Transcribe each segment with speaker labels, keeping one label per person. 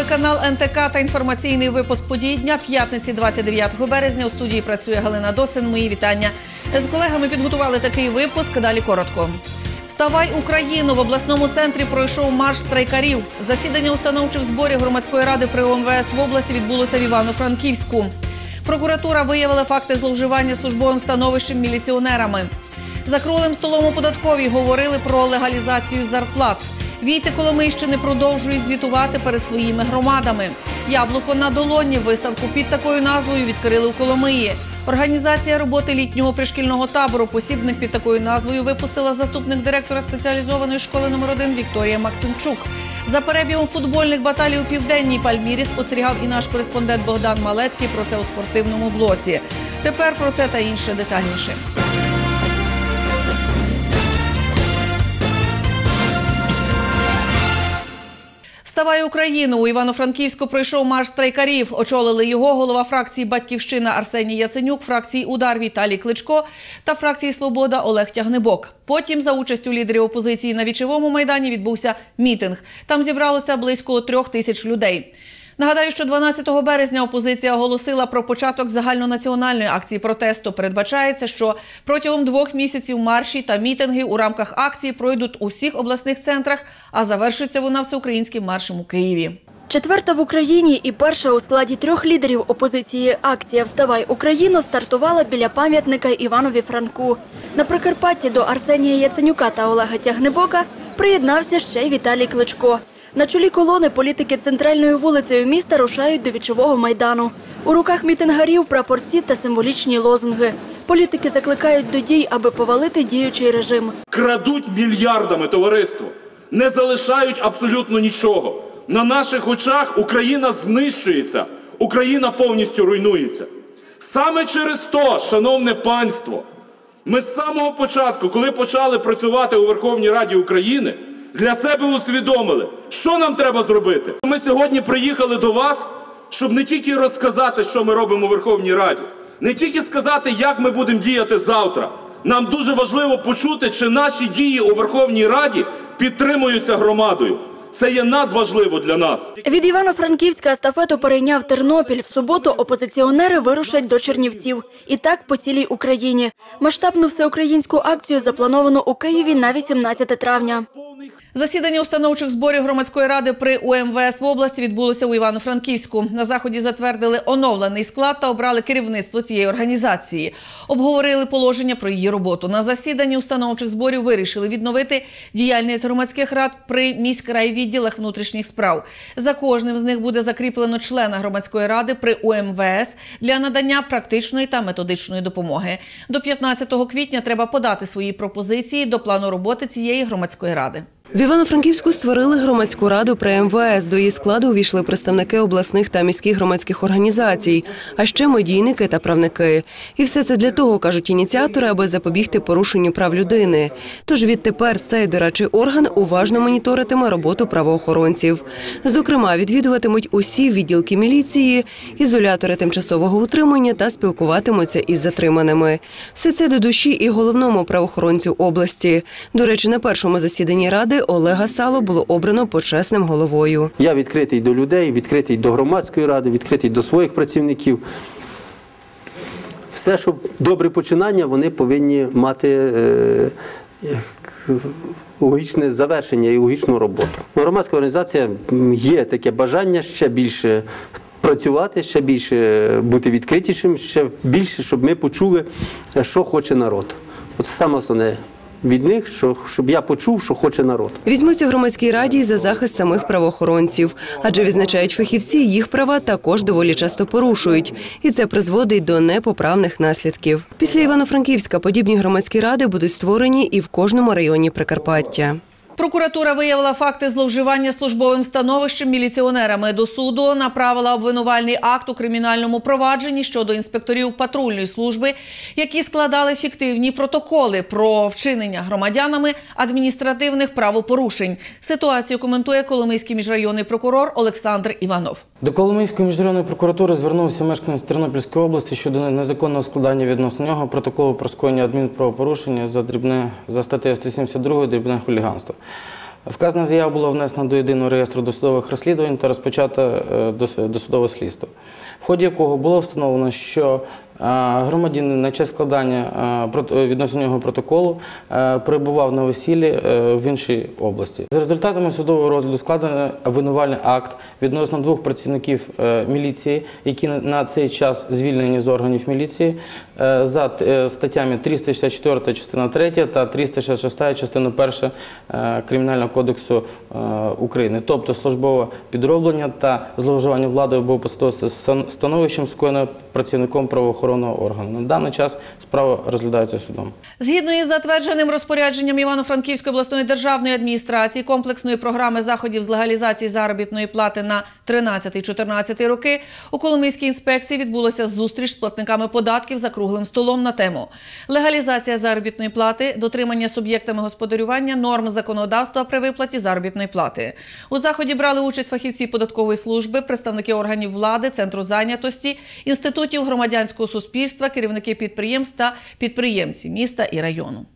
Speaker 1: телеканал НТК та інформаційний випуск подій дня п'ятниці 29 березня. У студії працює Галина Досин. Мої вітання. З колегами підготували такий випуск. Далі коротко. Вставай Україну в обласному центрі пройшов марш страйкарів. Засідання установчих зборів громадської ради при ОМВС в області відбулося в Івано-Франківську. Прокуратура виявила факти зловживання службовим становищем міліціонерами. За круглим столом у податковій говорили про легалізацію зарплат. Війти Коломийщини продовжують звітувати перед своїми громадами. Яблуко на долоні виставку під такою назвою відкрили у Коломиї. Організація роботи літнього пришкільного табору посібник під такою назвою випустила заступник директора спеціалізованої школи номер 1 Вікторія Максимчук. За перебігом футбольних баталій у південній Пальмірі спостерігав і наш кореспондент Богдан Малецький про це у спортивному блоці. Тепер про це та інше детальніше. Вставай Україну у Івано-Франківську пройшов марш страйкарів. Очолили його голова фракції Батьківщина Арсеній Яценюк, фракції Удар Віталій Кличко та фракції Свобода Олег Тягнебок. Потім за участю лідерів опозиції на вічовому майдані відбувся мітинг. Там зібралося близько трьох тисяч людей. Нагадаю, що 12 березня опозиція оголосила про початок загальнонаціональної акції протесту. Передбачається, що протягом двох місяців марші та мітинги у рамках акції пройдуть у всіх обласних центрах, а завершиться вона всеукраїнським маршем у Києві.
Speaker 2: Четверта в Україні і перша у складі трьох лідерів опозиції акція Вставай Україну стартувала біля пам'ятника Іванові Франку. На Прикарпатті до Арсенія Яценюка та Олега Тягнебока приєднався ще й Віталій Кличко. На чолі колони політики центральною вулицею міста рушають до вічового майдану. У руках мітингарів прапорці та символічні лозунги. Політики закликають до дій, аби повалити діючий режим.
Speaker 3: крадуть мільярдами товариство, не залишають абсолютно нічого. На наших очах Україна знищується, Україна повністю руйнується. Саме через то, шановне панство, ми з самого початку, коли почали працювати у Верховній Раді України, для себе усвідомили, що нам треба зробити. Ми сьогодні приїхали до вас, щоб не тільки розказати, що ми робимо у Верховній Раді, не тільки сказати, як ми будемо діяти завтра. Нам дуже важливо почути, чи наші дії у Верховній Раді підтримуються громадою. Це є надважливо для нас.
Speaker 2: Від Івано-Франківська естафету перейняв Тернопіль. В суботу опозиціонери вирушать до Чернівців. І так по цілій Україні. Масштабну всеукраїнську акцію заплановано у Києві на 18 травня.
Speaker 1: Засідання установчих зборів громадської ради при УМВС в області відбулося у Івано-Франківську. На заході затвердили оновлений склад та обрали керівництво цієї організації. Обговорили положення про її роботу. На засіданні установчих зборів вирішили відновити діяльність громадських рад при міськрайвідділах внутрішніх справ. За кожним з них буде закріплено члена громадської ради при УМВС для надання практичної та методичної допомоги. До 15 квітня треба подати свої пропозиції до плану роботи цієї громадської ради.
Speaker 4: В Івано-Франківську створили громадську раду при МВС. До її складу увійшли представники обласних та міських громадських організацій, а ще медійники та правники. І все це для того, кажуть ініціатори, аби запобігти порушенню прав людини. Тож відтепер цей дорадчий орган уважно моніторитиме роботу правоохоронців. Зокрема, відвідуватимуть усі відділки міліції, ізолятори тимчасового утримання та спілкуватимуться із затриманими. Все це до душі і головному правоохоронцю області. До речі, на першому засіданні ради Олега Сало було обрано почесним головою.
Speaker 5: Я відкритий до людей, відкритий до громадської ради, відкритий до своїх працівників. Все, що добре починання, вони повинні мати е, логічне завершення і логічну роботу. Ну, Громадська організація є таке бажання ще більше працювати, ще більше бути відкритішим, ще більше, щоб ми почули, е, що хоче народ. Оце саме основне від них, що, щоб я почув, що хоче народ.
Speaker 4: Візьмуться громадській раді за захист самих правоохоронців, адже відзначають фахівці, їх права також доволі часто порушують, і це призводить до непоправних наслідків. Після Івано-Франківська подібні громадські ради будуть створені і в кожному районі Прикарпаття.
Speaker 1: Прокуратура виявила факти зловживання службовим становищем міліціонерами. До суду направила обвинувальний акт у кримінальному провадженні щодо інспекторів патрульної служби, які складали фіктивні протоколи про вчинення громадянами адміністративних правопорушень. Ситуацію коментує Коломийський міжрайонний прокурор Олександр Іванов.
Speaker 6: До Коломийської міжрайонної прокуратури звернувся мешканець Тернопільської області щодо незаконного складання відносно нього протоколу про скоєння адмінправопорушення за дрібне за статтею 172 дрібне хуліганство. Вказана заява була внесена до єдиного реєстру досудових розслідувань та розпочато е, досудове слідство, в ході якого було встановлено, що громадянин на час складання е, е, відносно нього протоколу е, перебував на весіллі е, в іншій області. За результатами судового розгляду складено обвинувальний акт відносно двох працівників е, міліції, які на- цей час звільнені з органів міліції е, за е, статтями 364 частина 3 та 366 частина 1 е, Кримінального кодексу е, України, тобто службове підроблення та зловживання владою або посадовим становищем скоєне працівником правоохоронного органу. На даний час справа розглядається судом.
Speaker 1: Згідно із затвердженим розпорядженням Івано-Франківської обласної державної адміністрації комплексної програми заходів з легалізації заробітної плати на 13-14 роки у Коломийській інспекції відбулася зустріч з платниками податків за круглим столом на тему легалізація заробітної плати, дотримання суб'єктами господарювання норм законодавства при виплаті заробітної плати. У заході брали участь фахівці податкової служби, представники органів влади, центру зайнятості, інститутів громадянського суспільства, керівники підприємств та підприємці міста і району.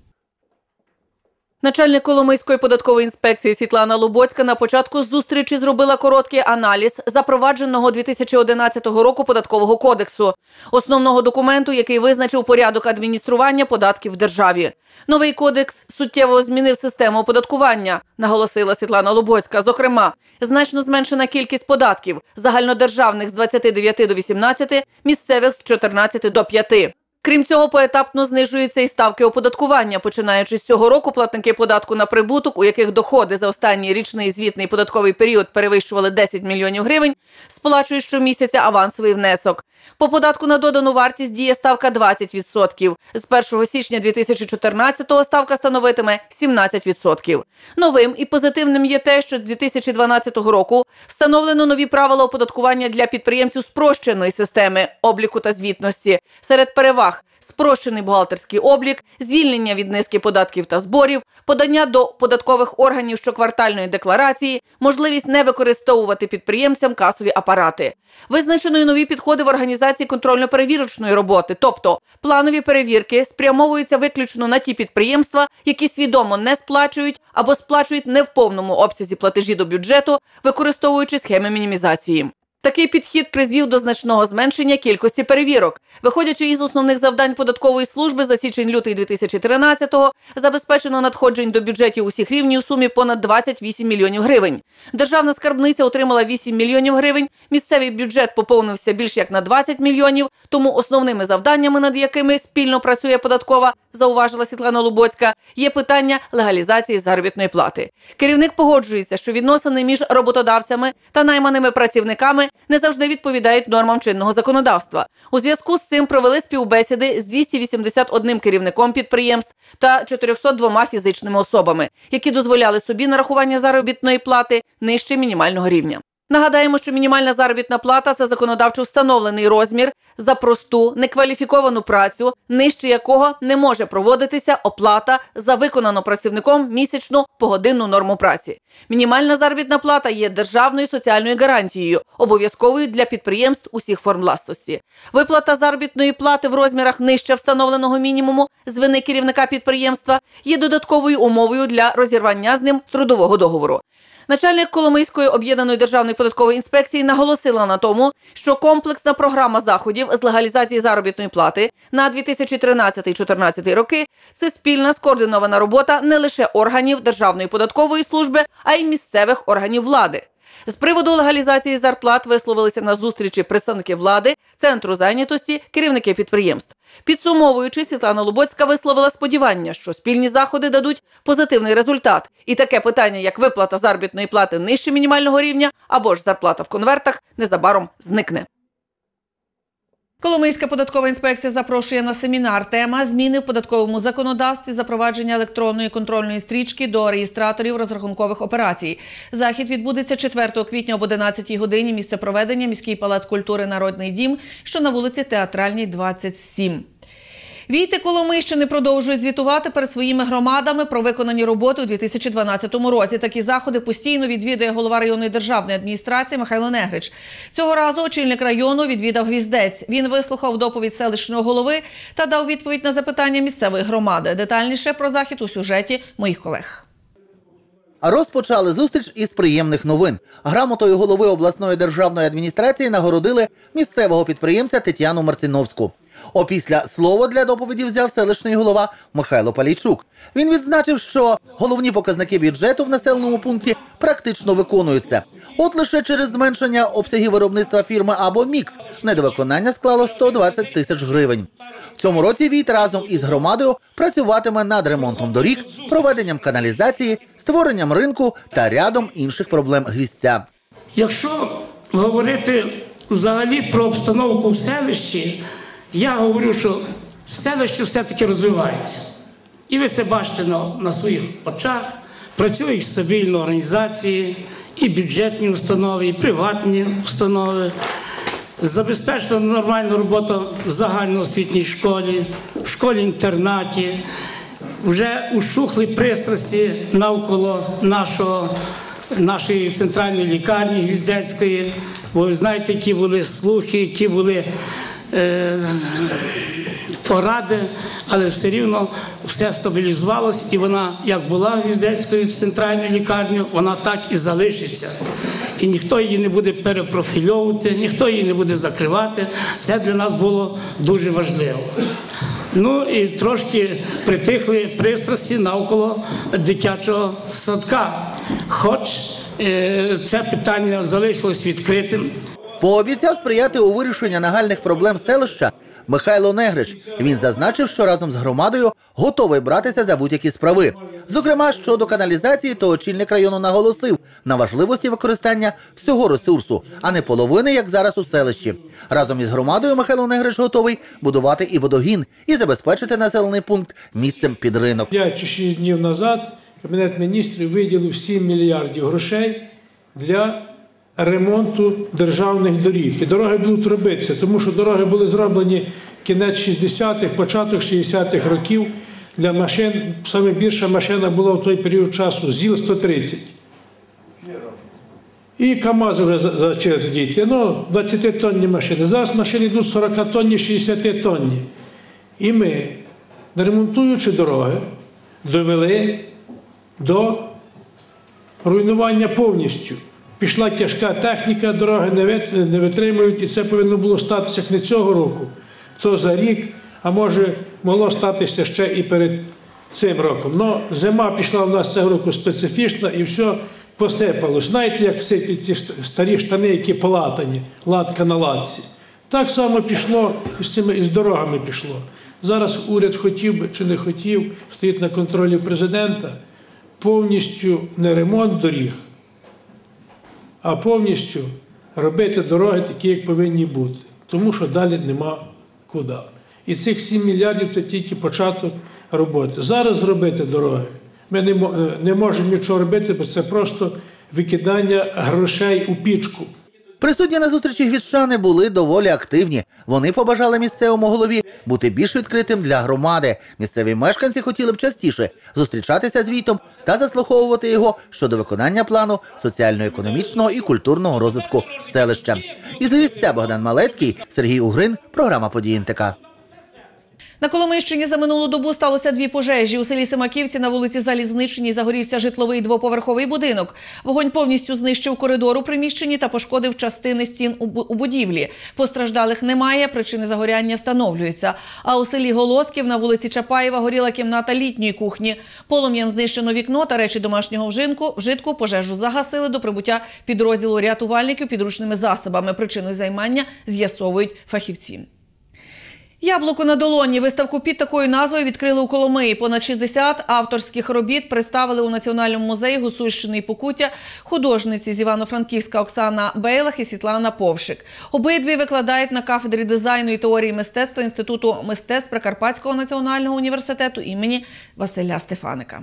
Speaker 1: Начальник Коломийської податкової інспекції Світлана Лубоцька на початку зустрічі зробила короткий аналіз запровадженого 2011 року податкового кодексу, основного документу, який визначив порядок адміністрування податків в державі. Новий кодекс суттєво змінив систему оподаткування, наголосила Світлана Лубоцька. Зокрема, значно зменшена кількість податків загальнодержавних з 29 до 18, місцевих з 14 до 5. Крім цього, поетапно знижуються і ставки оподаткування. Починаючи з цього року, платники податку на прибуток, у яких доходи за останній річний звітний податковий період перевищували 10 мільйонів гривень, сплачують щомісяця авансовий внесок. По податку на додану вартість діє ставка 20%. З 1 січня 2014-го ставка становитиме 17%. Новим і позитивним є те, що з 2012 року встановлено нові правила оподаткування для підприємців спрощеної системи обліку та звітності. Серед переваг спрощений бухгалтерський облік, звільнення від низки податків та зборів, подання до податкових органів щоквартальної декларації, можливість не використовувати підприємцям касові апарати. Визначено й нові підходи в організації контрольно-перевірочної роботи, тобто планові перевірки спрямовуються виключно на ті підприємства, які свідомо не сплачують або сплачують не в повному обсязі платежі до бюджету, використовуючи схеми мінімізації. Такий підхід призвів до значного зменшення кількості перевірок. Виходячи із основних завдань податкової служби за січень-лютий 2013-го, забезпечено надходжень до бюджетів усіх рівнів у сумі понад 28 мільйонів гривень. Державна скарбниця отримала 8 мільйонів гривень. Місцевий бюджет поповнився більш як на 20 мільйонів. Тому основними завданнями, над якими спільно працює податкова, зауважила Світлана Лубоцька, є питання легалізації заробітної плати. Керівник погоджується, що відносини між роботодавцями та найманими працівниками не завжди відповідають нормам чинного законодавства. У зв'язку з цим провели співбесіди з 281 керівником підприємств та 402 фізичними особами, які дозволяли собі нарахування заробітної плати нижче мінімального рівня. Нагадаємо, що мінімальна заробітна плата це законодавчо встановлений розмір за просту некваліфіковану працю, нижче якого не може проводитися оплата за виконану працівником місячну погодинну норму праці. Мінімальна заробітна плата є державною соціальною гарантією, обов'язковою для підприємств усіх форм власності. Виплата заробітної плати в розмірах нижче встановленого мінімуму з вини керівника підприємства є додатковою умовою для розірвання з ним трудового договору. Начальник Коломийської об'єднаної державної податкової інспекції наголосила на тому, що комплексна програма заходів з легалізації заробітної плати на 2013-2014 роки це спільна скоординована робота не лише органів Державної податкової служби, а й місцевих органів влади. З приводу легалізації зарплат висловилися на зустрічі представники влади, центру зайнятості, керівники підприємств. Підсумовуючи, Світлана Лубоцька висловила сподівання, що спільні заходи дадуть позитивний результат, і таке питання, як виплата заробітної плати нижче мінімального рівня або ж зарплата в конвертах, незабаром зникне. Коломийська податкова інспекція запрошує на семінар. Тема зміни в податковому законодавстві, запровадження електронної контрольної стрічки до реєстраторів розрахункових операцій. Захід відбудеться 4 квітня об 11 годині. Місце проведення міський палац культури Народний дім, що на вулиці Театральній, 27. Війти Коломийщини продовжують звітувати перед своїми громадами про виконані роботи у 2012 році. Такі заходи постійно відвідує голова районної державної адміністрації Михайло Негрич. Цього разу очільник району відвідав гвіздець. Він вислухав доповідь селищного голови та дав відповідь на запитання місцевої громади. Детальніше про захід у сюжеті моїх колег.
Speaker 7: Розпочали зустріч із приємних новин. Грамотою голови обласної державної адміністрації нагородили місцевого підприємця Тетяну Марциновську. Опісля слово для доповіді взяв селищний голова Михайло Палійчук. Він відзначив, що головні показники бюджету в населеному пункті практично виконуються. От лише через зменшення обсягів виробництва фірми або мікс недовиконання склало 120 тисяч гривень. В цьому році Війт разом із громадою працюватиме над ремонтом доріг, проведенням каналізації, створенням ринку та рядом інших проблем гвіздця.
Speaker 8: Якщо говорити взагалі про обстановку в селищі, я говорю, що селище все-таки розвивається. І ви це бачите на, на своїх очах. Працюють стабільно організації, і бюджетні установи, і приватні установи. Забезпечена нормальна робота в загальноосвітній школі, в школі-інтернаті. Вже ушухли пристрасті навколо нашого, нашої центральної лікарні Гвіздецької. Бо ви знаєте, які були слухи, які були поради, але все рівно все стабілізувалось, і вона, як була Гвіздецькою центральною лікарнею, вона так і залишиться. І ніхто її не буде перепрофільовувати, ніхто її не буде закривати. Це для нас було дуже важливо. Ну і трошки притихли пристрасті навколо дитячого садка. Хоч е, це питання залишилось відкритим.
Speaker 7: Пообіцяв сприяти у вирішенні нагальних проблем селища Михайло Негрич. Він зазначив, що разом з громадою готовий братися за будь-які справи. Зокрема, щодо каналізації, то очільник району наголосив на важливості використання всього ресурсу, а не половини, як зараз у селищі. Разом із громадою Михайло Негрич готовий будувати і водогін, і забезпечити населений пункт місцем під ринок.
Speaker 9: 5 чи 6 днів назад Кабінет міністрів виділив 7 мільярдів грошей для ремонту державних доріг. І дороги будуть робитися, тому що дороги були зроблені кінець 60-х, початок 60-х років. Для машин саме більша машина була в той період часу ЗІЛ-130. І КАМАЗ вже почали тоді йти. Ну, 20-тонні машини. Зараз машини йдуть 40-тонні, 60-тонні. І ми, не ремонтуючи дороги, довели до руйнування повністю. Пішла тяжка техніка, дороги не витримують, і це повинно було статися не цього року, то за рік, а може могло статися ще і перед цим роком. Ну, зима пішла в нас цього року специфічна і все посипалось. Знаєте, як сиплять ці старі штани, які полатані, латка на латці. Так само пішло і з цими і з дорогами пішло. Зараз уряд хотів би чи не хотів, стоїть на контролі президента повністю не ремонт доріг, а повністю робити дороги такі, як повинні бути. Тому що далі нема куди. І цих 7 мільярдів це тільки початок роботи. Зараз зробити дороги. Ми е, не можемо нічого робити, бо це просто викидання грошей у пічку.
Speaker 7: Присутні на зустрічі гвіздчани були доволі активні. Вони побажали місцевому голові бути більш відкритим для громади. Місцеві мешканці хотіли б частіше зустрічатися з Війтом та заслуховувати його щодо виконання плану соціально-економічного і культурного розвитку селища. Із гвіздця Богдан Малецький, Сергій Угрин, програма «Події НТК».
Speaker 1: На Коломийщині за минулу добу сталося дві пожежі. У селі Семаківці на вулиці Залізничній загорівся житловий двоповерховий будинок. Вогонь повністю знищив коридор у приміщенні та пошкодив частини стін у будівлі. Постраждалих немає, причини загоряння встановлюються. А у селі Голосків на вулиці Чапаєва горіла кімната літньої кухні. Полум'ям знищено вікно та речі домашнього вжинку. Вжитку пожежу загасили до прибуття підрозділу рятувальників підручними засобами. Причиною займання з'ясовують фахівці. Яблуко на долоні. Виставку під такою назвою відкрили у Коломиї. Понад 60 авторських робіт представили у Національному музеї Гусульщини і Покуття художниці з Івано-Франківська Оксана Бейлах і Світлана Повшик. Обидві викладають на кафедрі дизайну і теорії мистецтва Інституту мистецтв Прикарпатського національного університету імені Василя Стефаника.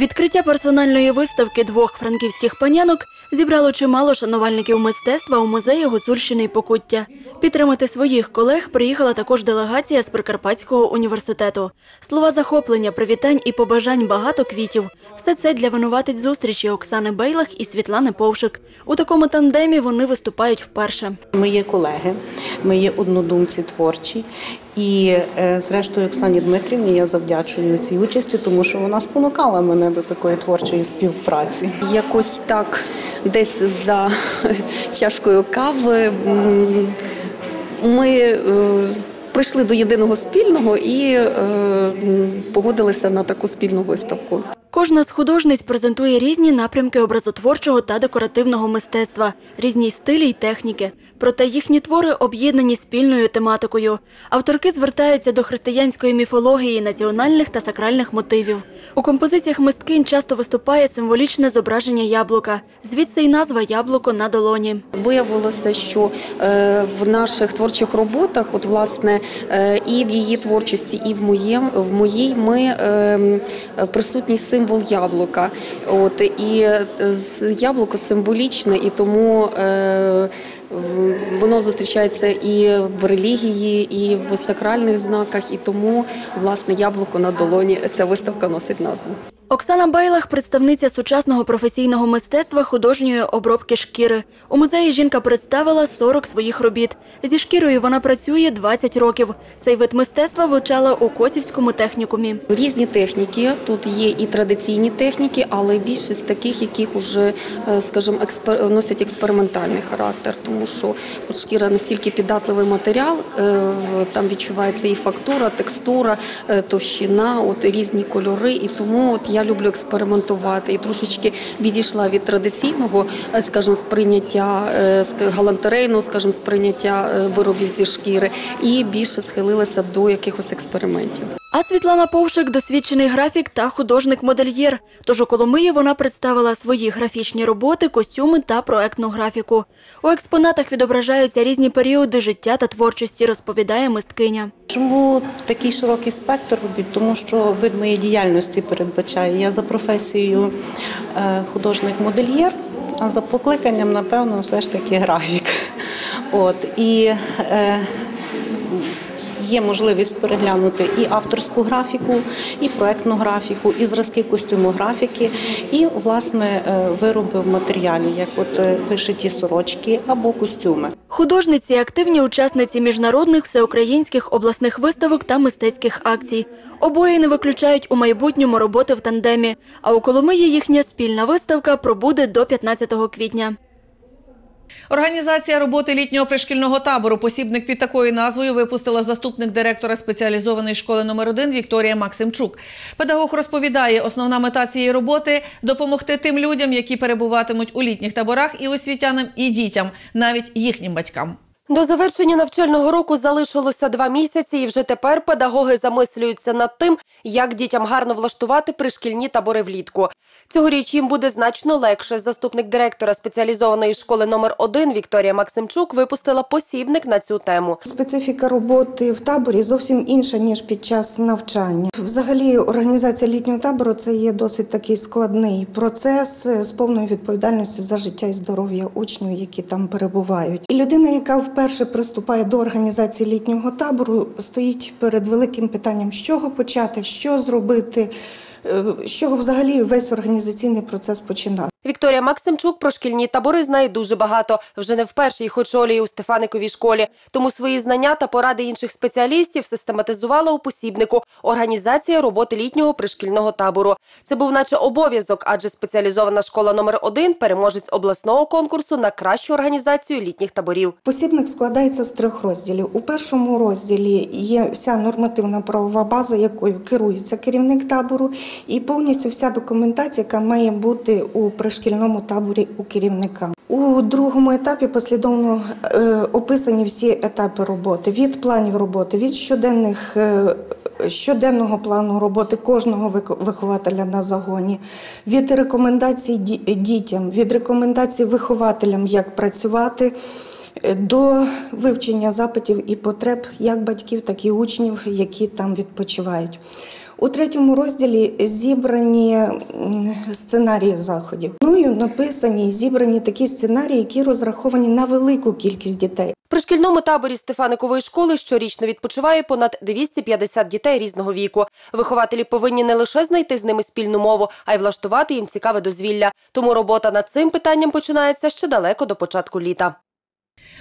Speaker 2: Відкриття персональної виставки двох франківських панянок зібрало чимало шанувальників мистецтва у музеї Гуцульщини і Покуття. Підтримати своїх колег приїхала також делегація з Прикарпатського університету. Слова захоплення, привітань і побажань багато квітів. Все це для винуватиць зустрічі Оксани Бейлах і Світлани Повшик. У такому тандемі вони виступають вперше.
Speaker 10: Ми є колеги. Ми є однодумці творчі. І е, зрештою Оксані Дмитрівні я завдячую цій участі, тому що вона спонукала мене до такої творчої співпраці.
Speaker 11: Якось так, десь за чашкою кави ми е, прийшли до єдиного спільного і е, погодилися на таку спільну виставку.
Speaker 2: Кожна з художниць презентує різні напрямки образотворчого та декоративного мистецтва, різні стилі й техніки. Проте їхні твори об'єднані спільною тематикою. Авторки звертаються до християнської міфології, національних та сакральних мотивів. У композиціях мисткинь часто виступає символічне зображення яблука. Звідси й назва яблуко на долоні.
Speaker 11: Виявилося, що е, в наших творчих роботах, от власне, е, і в її творчості, і в моєм в моїй ми е, м, присутній символ яблука. От і е, яблуко символічне, і тому. Е, Воно зустрічається і в релігії, і в сакральних знаках, і тому власне яблуко на долоні ця виставка носить назву.
Speaker 2: Оксана Байлах – представниця сучасного професійного мистецтва художньої обробки шкіри. У музеї жінка представила 40 своїх робіт. Зі шкірою вона працює 20 років. Цей вид мистецтва вивчала у Косівському технікумі.
Speaker 11: Різні техніки. Тут є і традиційні техніки, але більшість таких, яких уже, е, скажімо, експер... носять експериментальний характер, тому що шкіра настільки піддатливий матеріал, е, там відчувається і фактура, текстура, е, товщина, от різні кольори. І тому от я люблю експериментувати і трошечки відійшла від традиційного, е, скажімо, сприйняття е, галантерейного, скажімо, сприйняття е, виробів зі шкіри, і більше схилилася до якихось експериментів.
Speaker 2: А Світлана Повшик – досвідчений графік та художник-модельєр. Тож у Коломиї вона представила свої графічні роботи, костюми та проектну графіку. У експонатах відображаються різні періоди життя та творчості, розповідає мисткиня.
Speaker 10: Чому такий широкий спектр робіт? Тому що вид моєї діяльності передбачає. Я за професією е, художник-модельєр, а за покликанням, напевно, все ж таки графік. От і е, Є можливість переглянути і авторську графіку, і проектну графіку, і зразки костюмографіки, і власне е, вироби в матеріалі, як от е, вишиті сорочки або костюми.
Speaker 2: Художниці – активні учасниці міжнародних, всеукраїнських обласних виставок та мистецьких акцій. Обоє не виключають у майбутньому роботи в тандемі. А у Коломиї їхня спільна виставка пробуде до 15 квітня.
Speaker 1: Організація роботи літнього пришкільного табору посібник під такою назвою випустила заступник директора спеціалізованої школи номер 1 Вікторія Максимчук. Педагог розповідає, основна мета цієї роботи допомогти тим людям, які перебуватимуть у літніх таборах, і освітянам, і дітям, навіть їхнім батькам.
Speaker 12: До завершення навчального року залишилося два місяці, і вже тепер педагоги замислюються над тим, як дітям гарно влаштувати пришкільні табори влітку. Цьогоріч їм буде значно легше. Заступник директора спеціалізованої школи номер 1 Вікторія Максимчук випустила посібник на цю тему.
Speaker 13: Специфіка роботи в таборі зовсім інша ніж під час навчання. Взагалі, організація літнього табору це є досить такий складний процес з повною відповідальністю за життя і здоров'я учнів, які там перебувають. І людина, яка вперше приступає до організації літнього табору, стоїть перед великим питанням, з чого почати, що зробити, з чого взагалі весь організаційний процес починати.
Speaker 12: Вікторія Максимчук про шкільні табори знає дуже багато. Вже не вперше їх очолює у Стефаниковій школі. Тому свої знання та поради інших спеціалістів систематизувала у посібнику «Організація роботи літнього пришкільного табору». Це був наче обов'язок, адже спеціалізована школа номер 1 переможець обласного конкурсу на кращу організацію літніх таборів.
Speaker 13: Посібник складається з трьох розділів. У першому розділі є вся нормативна правова база, якою керується керівник табору, і повністю вся документація, яка має бути у пришкільному таборі у керівника. У другому етапі послідовно е, описані всі етапи роботи від планів роботи, від щоденних. е, Щоденного плану роботи кожного вихователя на загоні, від рекомендацій дітям, від рекомендацій вихователям, як працювати, е, до вивчення запитів і потреб як батьків, так і учнів, які там відпочивають. У третьому розділі зібрані сценарії заходів. Мною написані і зібрані такі сценарії, які розраховані на велику кількість дітей.
Speaker 12: В пришкільному таборі Стефаникової школи щорічно відпочиває понад 250 дітей різного віку. Вихователі повинні не лише знайти з ними спільну мову, а й влаштувати їм цікаве дозвілля. Тому робота над цим питанням починається ще далеко до початку літа.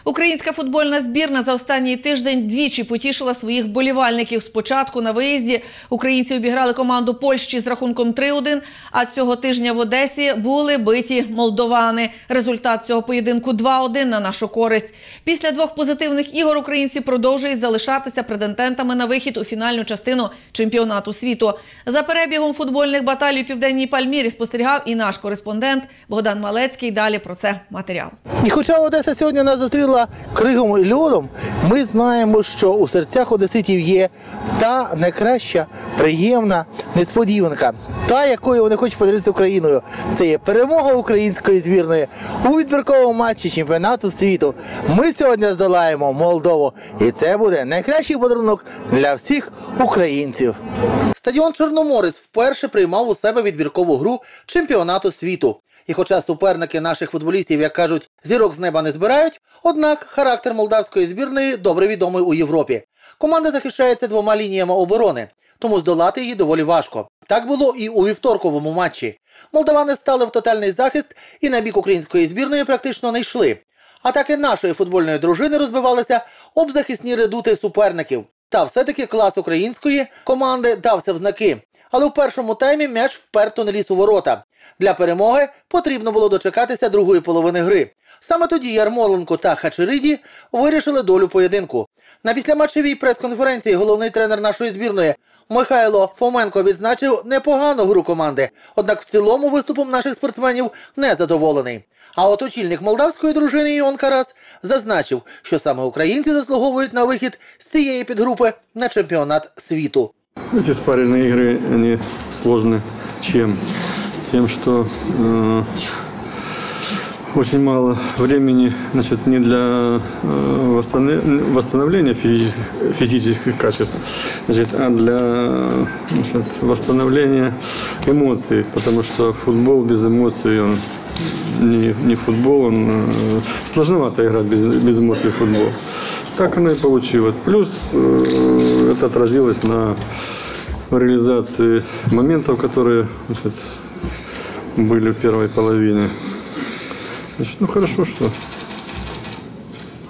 Speaker 1: Українська футбольна збірна за останній тиждень двічі потішила своїх болівальників. Спочатку на виїзді українці обіграли команду Польщі з рахунком 3-1, а цього тижня в Одесі були биті молдовани. Результат цього поєдинку 2-1 на нашу користь. Після двох позитивних ігор українці продовжують залишатися претендентами на вихід у фінальну частину чемпіонату світу. За перебігом футбольних баталій у південній Пальмірі спостерігав і наш кореспондент Богдан Малецький. Далі про це матеріал.
Speaker 7: І хоча Одеса сьогодні нас зустріла кригом і льодом, ми знаємо, що у серцях одеситів є та найкраща, приємна несподіванка, та якою вони хочуть поділитися Україною. Це є перемога української збірної у відбірковому матчі чемпіонату світу. Ми сьогодні здолаємо Молдову, і це буде найкращий подарунок для всіх українців. Стадіон Чорноморець вперше приймав у себе відбіркову гру чемпіонату світу. І хоча суперники наших футболістів, як кажуть, зірок з неба не збирають, однак характер молдавської збірної добре відомий у Європі. Команда захищається двома лініями оборони, тому здолати її доволі важко. Так було і у вівторковому матчі. Молдавани стали в тотальний захист і на бік української збірної практично не йшли. Атаки нашої футбольної дружини розбивалися об захисні редути суперників. Та все-таки клас української команди дався в знаки. Але в першому таймі м'яч вперто не ліз у ворота. Для перемоги потрібно було дочекатися другої половини гри. Саме тоді Ярмоленко та Хачериді вирішили долю поєдинку. На післяматчевій прес-конференції головний тренер нашої збірної Михайло Фоменко відзначив непогану гру команди, однак в цілому виступом наших спортсменів не задоволений. А от очільник молдавської дружини Іон Карас зазначив, що саме українці заслуговують на вихід з цієї підгрупи на чемпіонат світу.
Speaker 14: Эти спаренные игры, они сложны чем? Тем, что очень мало времени значит, не для э, восстанов- восстановления физических, физических качеств, значит, а для значит, восстановления эмоций, потому что футбол без эмоций, он не, не футбол, он э, сложновато играть без, без эмоций в футбол. Так оно и получилось. Плюс э, это отразилось на реализации моментов, которые значит, были в первой половине. Значит, ну хорошо, что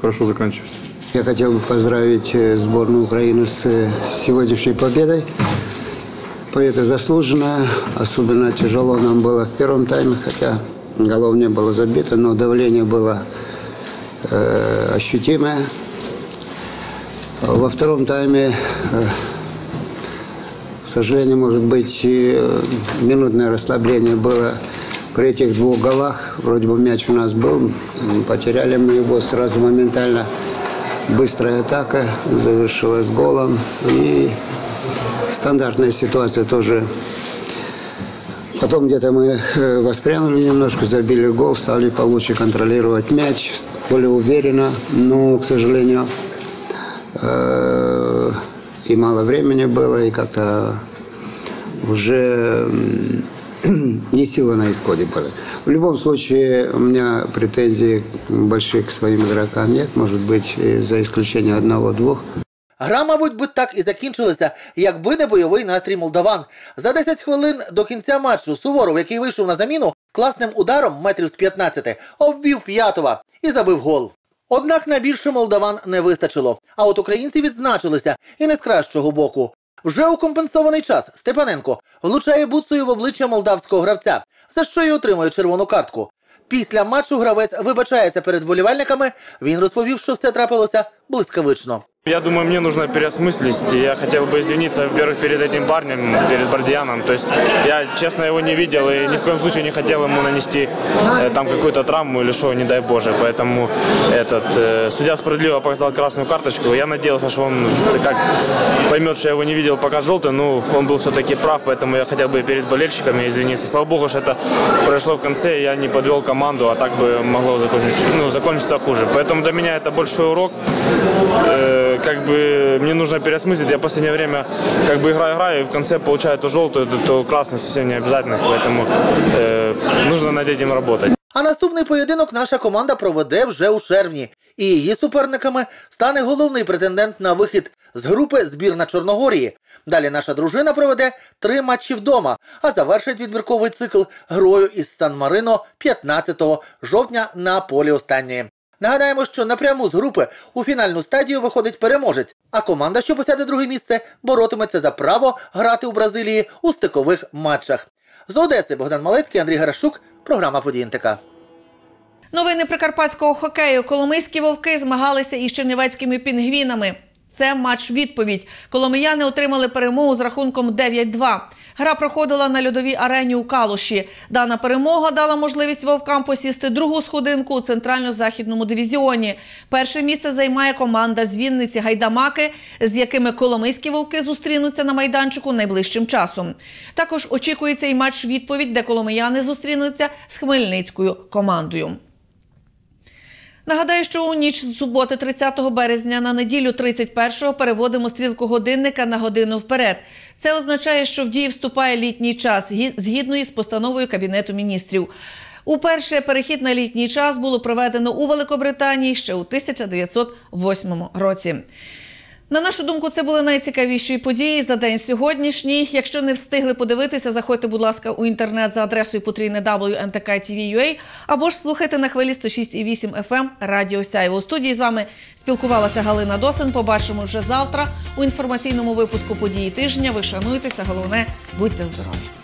Speaker 14: хорошо заканчивается.
Speaker 15: Я хотел бы поздравить э, сборную Украины с э, сегодняшней победой. Победа заслуженная. Особенно тяжело нам было в первом тайме, хотя голов не было забито, но давление было э, ощутимое. Во втором тайме, э, к сожалению, может быть, э, минутное расслабление было при этих двух голах. Вроде бы мяч у нас был, потеряли мы его сразу моментально. Быстрая атака завершилась голом. И стандартная ситуация тоже. Потом где-то мы э, воспрянули немножко, забили гол, стали получше контролировать мяч, более уверенно. Но, к сожалению, э, и мало времени было, и как-то уже м, не сила на исходе были. В любом случае, у меня претензий больших к своим игрокам нет. Может быть, э, за исключением одного-двух.
Speaker 7: Гра, мабуть, би так і закінчилася, якби не бойовий настрій молдаван. За 10 хвилин до кінця матчу Суворов, який вийшов на заміну, класним ударом метрів з 15 обвів П'ятова і забив гол. Однак на більше молдаван не вистачило. А от українці відзначилися і не з кращого боку. Вже у компенсований час Степаненко влучає буцею в обличчя молдавського гравця, за що й отримує червону картку. Після матчу гравець вибачається перед вболівальниками. Він розповів, що все трапилося блискавично.
Speaker 16: Я думаю, мне нужно переосмыслить. Я хотел бы извиниться, во-первых, перед этим парнем, перед Бардианом. То есть я, честно, его не видел и ни в коем случае не хотел ему нанести э, там какую-то травму или что, не дай Боже. Поэтому этот, э, судья справедливо показал красную карточку. Я надеялся, что он как поймет, что я его не видел, пока желтый. Ну, он был все-таки прав, поэтому я хотел бы перед болельщиками извиниться. Слава Богу, что это произошло в конце, я не подвел команду, а так бы могло закончиться, ну, закончиться хуже. Поэтому для меня это большой урок. Э, как бы мне нужно переосмыслить. Я в последнее время как бы играю-играю, и в конце получаю то желтую, то, то красную совсем не обязательно. Поэтому э, нужно над этим работать.
Speaker 7: А наступний поєдинок наша команда проведе вже у червні. І її суперниками стане головний претендент на вихід з групи збірна Чорногорії. Далі наша дружина проведе три матчі вдома, а завершить відбірковий цикл грою із Сан-Марино 15 жовтня на полі останньої. Нагадаємо, що напряму з групи у фінальну стадію виходить переможець, а команда, що посяде друге місце, боротиметься за право грати у Бразилії у стикових матчах. З Одеси Богдан Малецький, Андрій Гарашук, програма «Події НТК».
Speaker 1: Новини прикарпатського хокею. Коломийські вовки змагалися із чернівецькими пінгвінами. Це матч відповідь. Коломияни отримали перемогу з рахунком 9-2. Гра проходила на льодовій арені у Калуші. Дана перемога дала можливість вовкам посісти другу сходинку у центрально-західному дивізіоні. Перше місце займає команда з Вінниці Гайдамаки, з якими коломийські вовки зустрінуться на майданчику найближчим часом. Також очікується і матч відповідь, де коломияни зустрінуться з хмельницькою командою. Нагадаю, що у ніч з суботи 30 березня на неділю 31-го переводимо стрілку годинника на годину вперед. Це означає, що в дії вступає літній час згідно із постановою Кабінету міністрів. Уперше перехід на літній час було проведено у Великобританії ще у 1908 році. На нашу думку, це були найцікавіші події за день сьогоднішній. Якщо не встигли подивитися, заходьте, будь ласка, у інтернет за адресою потрійне WNTK.TV.ua або ж слухайте на хвилі 106,8 FM Радіо Сяйво. У студії з вами спілкувалася Галина Досин. Побачимо вже завтра у інформаційному випуску події тижня. Ви шануйтеся. Головне, будьте здорові.